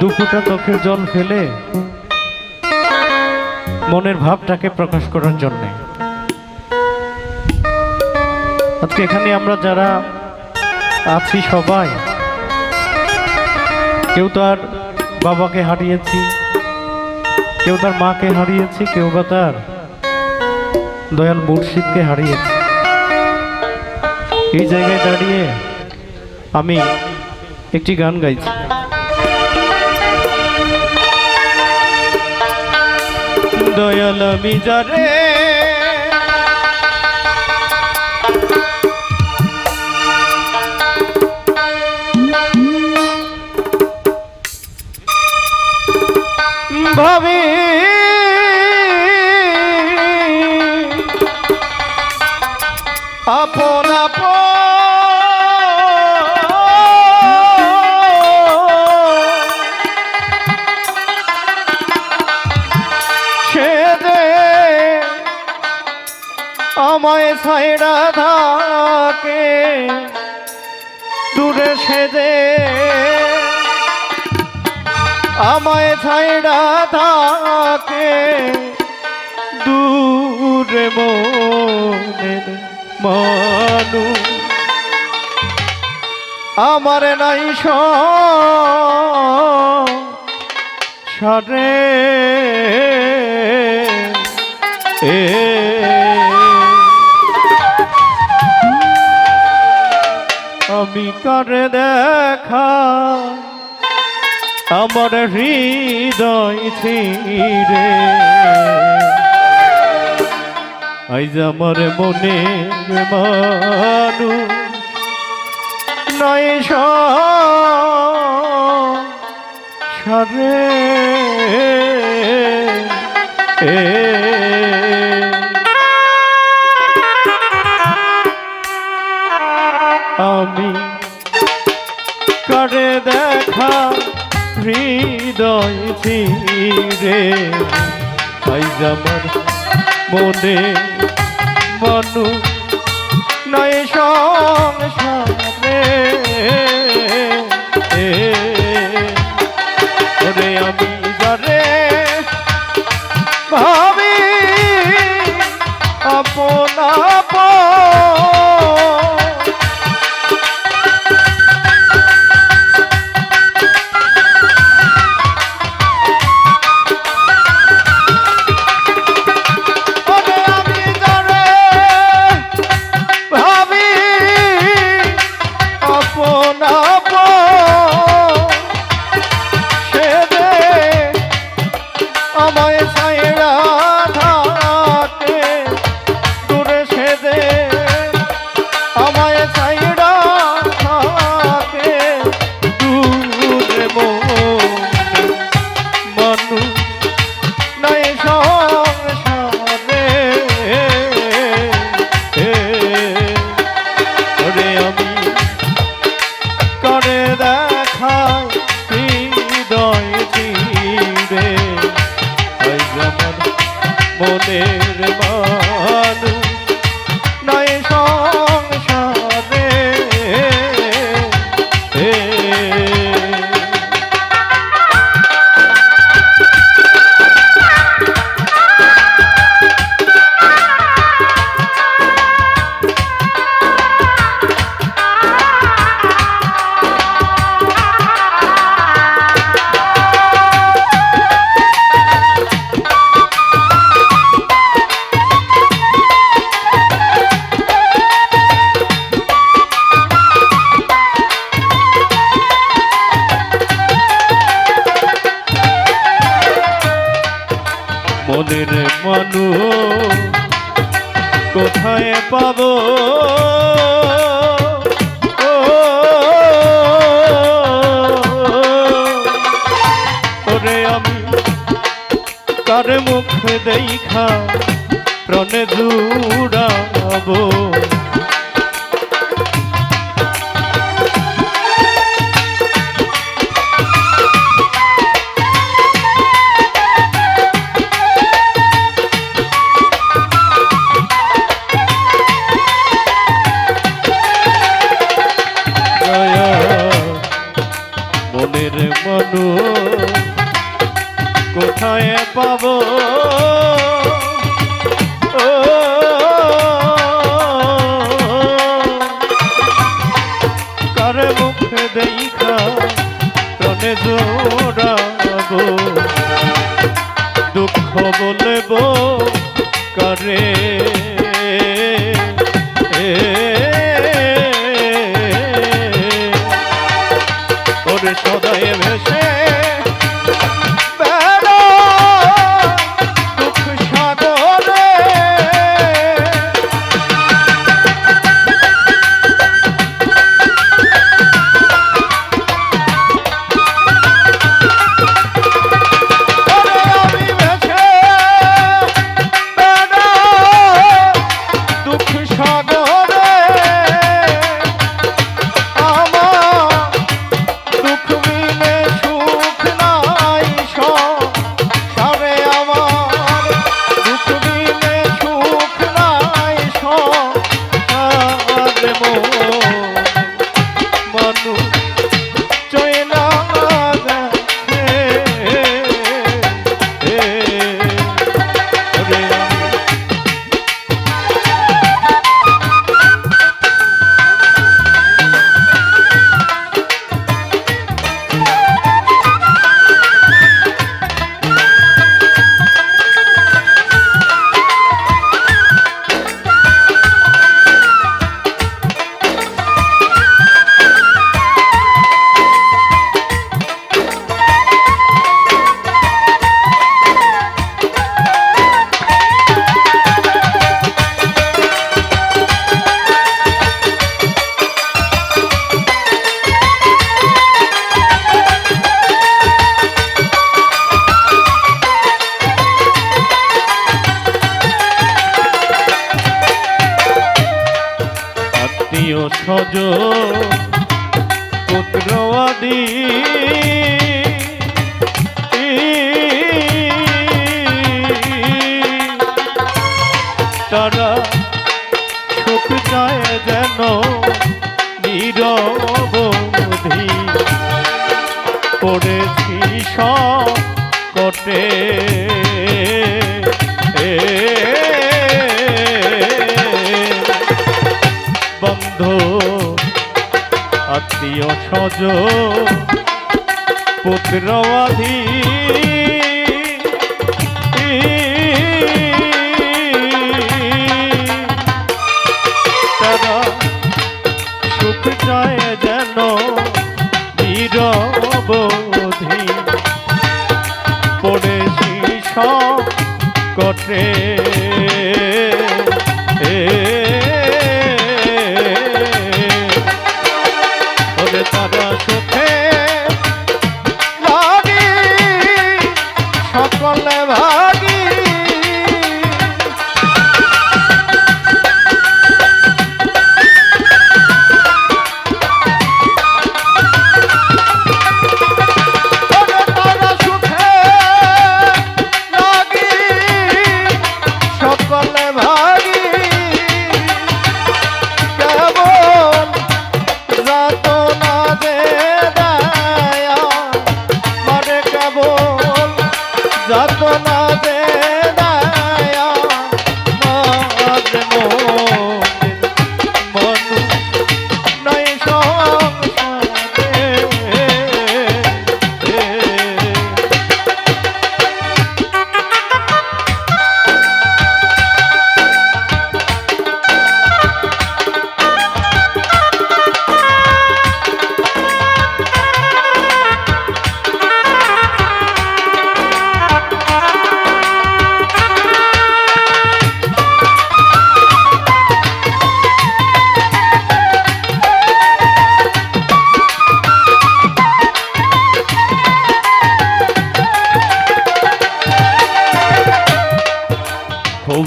দুফোটা চোখের জল ফেলে মনের ভাবটাকে প্রকাশ করার জন্যে। আজকে এখানে আমরা যারা আছি সবাই, কেউ তার বাবাকে হারিয়েছি, কেউ তার মাকে হারিয়েছি, কেউ বা তার দয়াল মুর্শিদকে হারিয়েছি। এই জায়গায় দাঁড়িয়ে আমি একটি গান গাইছি। দয়াল আমি যারে ভাবি। আপন ছাইড়া থাকে দূরে সে দে আমায় ছাইড়া থাকে দূরে মনের মানু। আমার নাই সরে এ আমি করে দেখা। আমার হৃদয় ছিড়ে। আইজ আমার মনে মানু নয় সরে। এ দেখা হৃদয় ছিড়ে আইজ আমার মনে মনু নয় সংসারে। ওরে মনের মানু কোথায় পাব? ওরে আমি তার মুখে দেখা প্রণে জুড়াবো। ও সজ পুত্রবাদী তারা সুখ চায় যেন নিরবধি পড়েছি সব কটে। এ বন্ধু আত্মীয় সজ পুত্রবাধী তারা সুখ চায় যেন ভাগী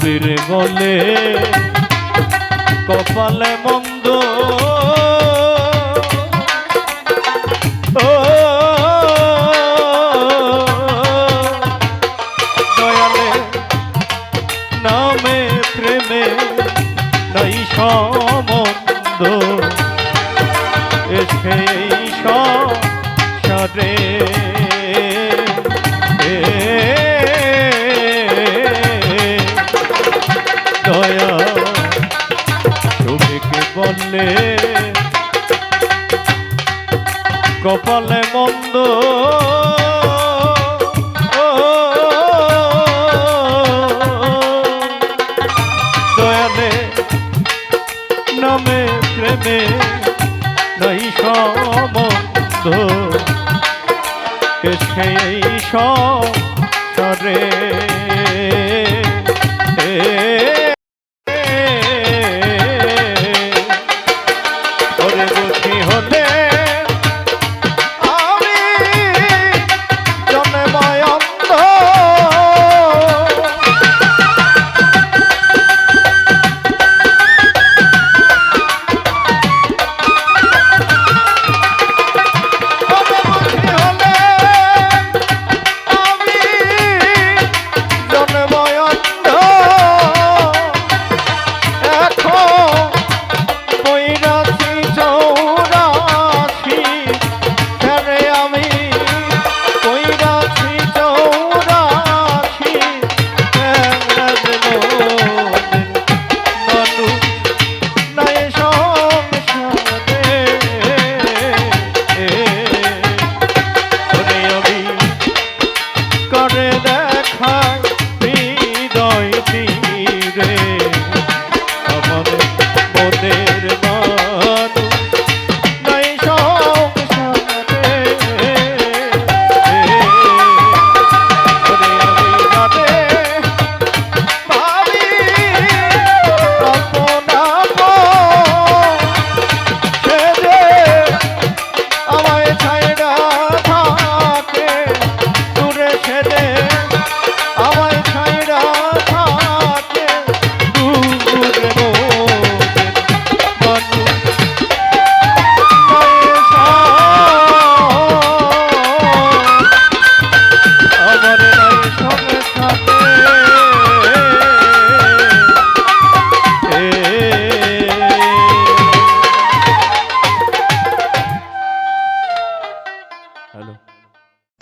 কবির বলে কপালে মন্দ। দয়ালে নামে প্রেমে নাই সমন্দ। বলে কপালে মন্দ Rodeio.